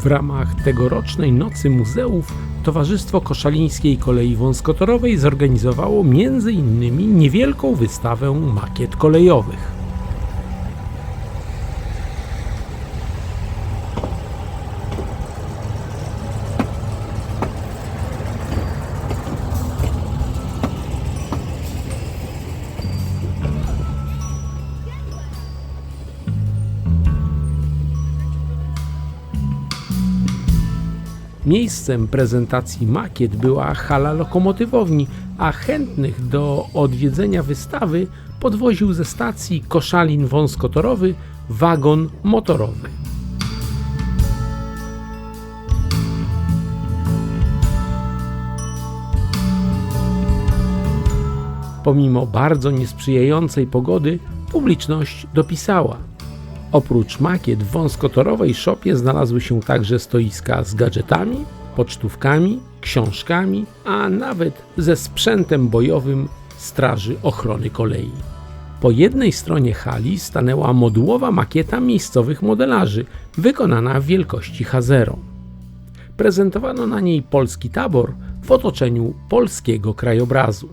W ramach tegorocznej Nocy Muzeów Towarzystwo Koszalińskiej Kolei Wąskotorowej zorganizowało m.in. niewielką wystawę makiet kolejowych. Miejscem prezentacji makiet była hala lokomotywowni, a chętnych do odwiedzenia wystawy podwoził ze stacji Koszalin Wąskotorowy wagon motorowy. Pomimo bardzo niesprzyjającej pogody, publiczność dopisała. Oprócz makiet w wąskotorowej szopie znalazły się także stoiska z gadżetami, pocztówkami, książkami, a nawet ze sprzętem bojowym Straży Ochrony Kolei. Po jednej stronie hali stanęła modułowa makieta miejscowych modelarzy, wykonana w wielkości H0. Prezentowano na niej polski tabor w otoczeniu polskiego krajobrazu.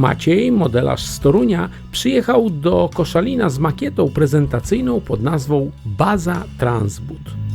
Maciej, modelarz z Torunia, przyjechał do Koszalina z makietą prezentacyjną pod nazwą Baza Transbud.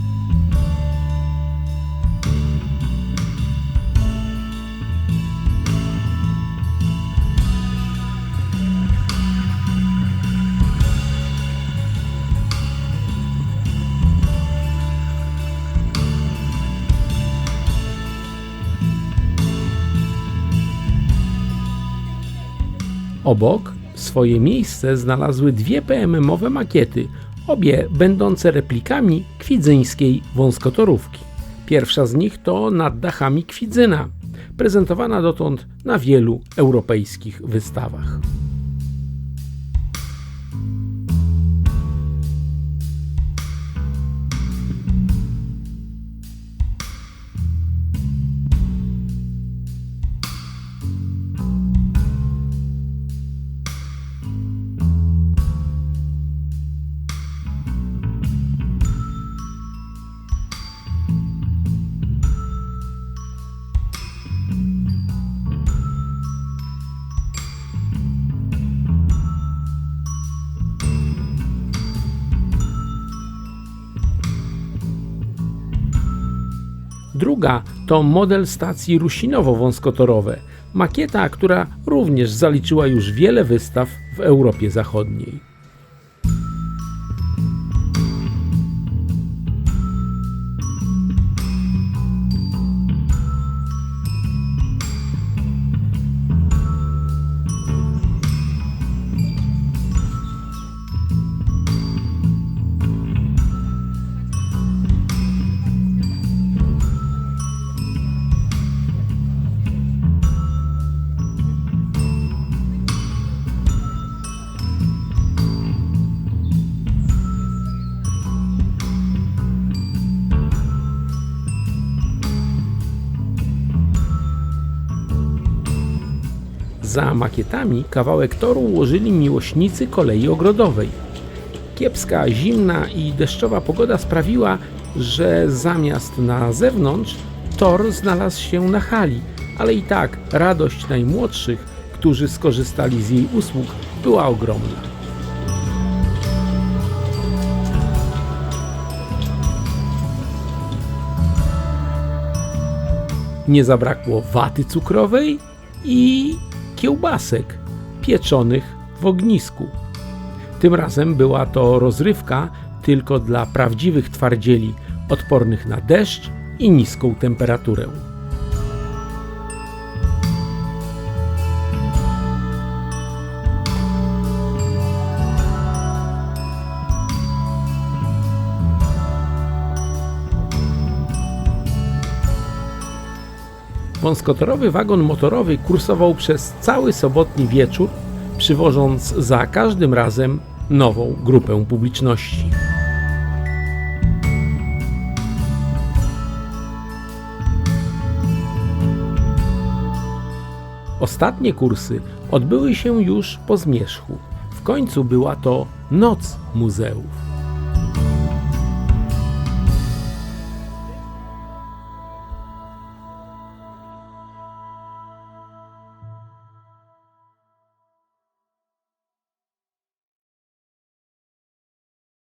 Obok swoje miejsce znalazły dwie PMM-owe makiety, obie będące replikami kwidzyńskiej wąskotorówki. Pierwsza z nich to nad dachami Kwidzyna, prezentowana dotąd na wielu europejskich wystawach. Druga to model stacji Rusinowo-Wąskotorowe, makieta, która również zaliczyła już wiele wystaw w Europie Zachodniej. Za makietami kawałek toru ułożyli miłośnicy kolei ogrodowej. Kiepska, zimna i deszczowa pogoda sprawiła, że zamiast na zewnątrz, tor znalazł się na hali, ale i tak radość najmłodszych, którzy skorzystali z jej usług, była ogromna. Nie zabrakło waty cukrowej i kiełbasek pieczonych w ognisku. Tym razem była to rozrywka tylko dla prawdziwych twardzieli odpornych na deszcz i niską temperaturę. Wąskotorowy wagon motorowy kursował przez cały sobotni wieczór, przywożąc za każdym razem nową grupę publiczności. Ostatnie kursy odbyły się już po zmierzchu. W końcu była to noc muzeów.